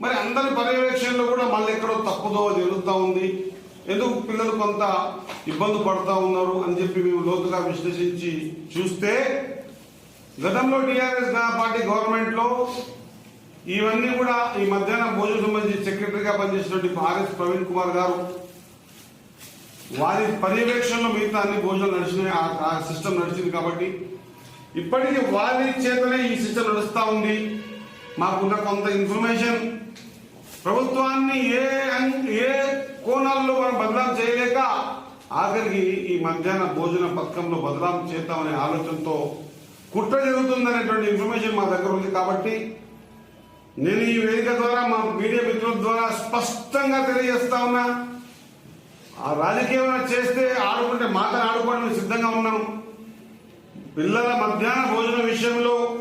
మరి అందరి పర్యవేక్షణలో కూడా మళ్ళీ ఎక్కడో తప్పుదో జరుగుతూ ఉంది. ఎందుకు పిల్లలు కొంత ఇబ్బంది పడుతూ ఉన్నారు అని చెప్పి మేము లోతుగా విశ్లేషించి చూస్తే గతంలో టీఆర్ఎస్ పార్టీ గవర్నమెంట్లో ఇవన్నీ కూడా ఈ మధ్యాహ్నం భోజనం సంబంధించి సెక్రటరీగా పనిచేసినటువంటి ఆర్ఎస్ ప్రవీణ్ కుమార్ గారు వారి పర్యవేక్షణలో మిగతా అన్ని భోజనాలు నడిచినాయి ఆ- సిస్టమ్ నడిచింది కాబట్టి. ఇప్పటికీ వారి చేతనే ఈ సిస్టమ్ నడుస్తూ ఉంది. మాకున్న కొంత ఇన్ఫర్మేషన్. ప్రభుత్వాన్ని ఏ ఏ కోణాల్లో మనం బదనాం చేయలేక ఆఖరికి ఈ మధ్యాహ్న భోజన పథకంలో బదనాం చేద్దామనే ఆలోచనతో కుట్ర జరుగుతుందనేటువంటి ఇన్ఫర్మేషన్ మా దగ్గర ఉంది కాబట్టి నేను ఈ వేదిక ద్వారా మా మీడియా మిత్రుల ద్వారా స్పష్టంగా తెలియజేస్తా ఉన్నా. ఆ రాజకీయం చేస్తే ఆడుకుంటే మాటలు ఆడుకోవడానికి సిద్ధంగా ఉన్నాం. పిల్లల మధ్యాహ్న భోజన విషయంలో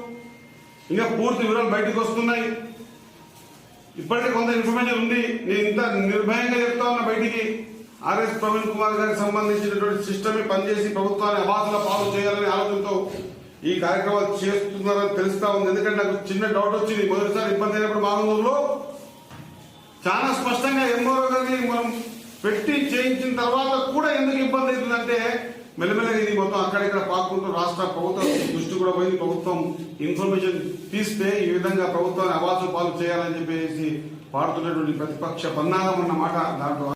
ఇంకా పూర్తి వివరాలు బయటకు వస్తున్నాయి. ఇప్పటికే కొంత ఇన్ఫర్మేషన్ ఉంది. నేను ఇంత నిర్భయంగా చెప్తా ఉన్నా బయటికి. ఆర్ఎస్ ప్రవీణ్ కుమార్ గారికి సంబంధించినటువంటి సిస్టమ్ పనిచేసి ప్రభుత్వాన్ని అబాధల పాలు చేయాలనే ఆలోచనతో ఈ కార్యక్రమాలు చేస్తున్నారని తెలుస్తా ఉంది. ఎందుకంటే నాకు చిన్న డౌట్ వచ్చింది. మొదటిసారి ఇబ్బంది అయినప్పుడు మామూలులో చాలా స్పష్టంగా ఎంఓ గారిని మనం పెట్టి చేయించిన తర్వాత కూడా ఎందుకు ఇబ్బంది అవుతుందంటే మెల్లమెల్లగా ఇది మొత్తం అక్కడిక్కడ పాకుంటూ రాష్ట్ర ప్రభుత్వం దృష్టి కూడా పోయింది. ప్రభుత్వం ఇన్ఫర్మేషన్ తీస్తే ఈ విధంగా ప్రభుత్వాన్ని అవాసు పాలు చేయాలని చెప్పేసి పాడుతున్నటువంటి ప్రతిపక్ష పన్నాగం అన్నమాట దాంట్లో.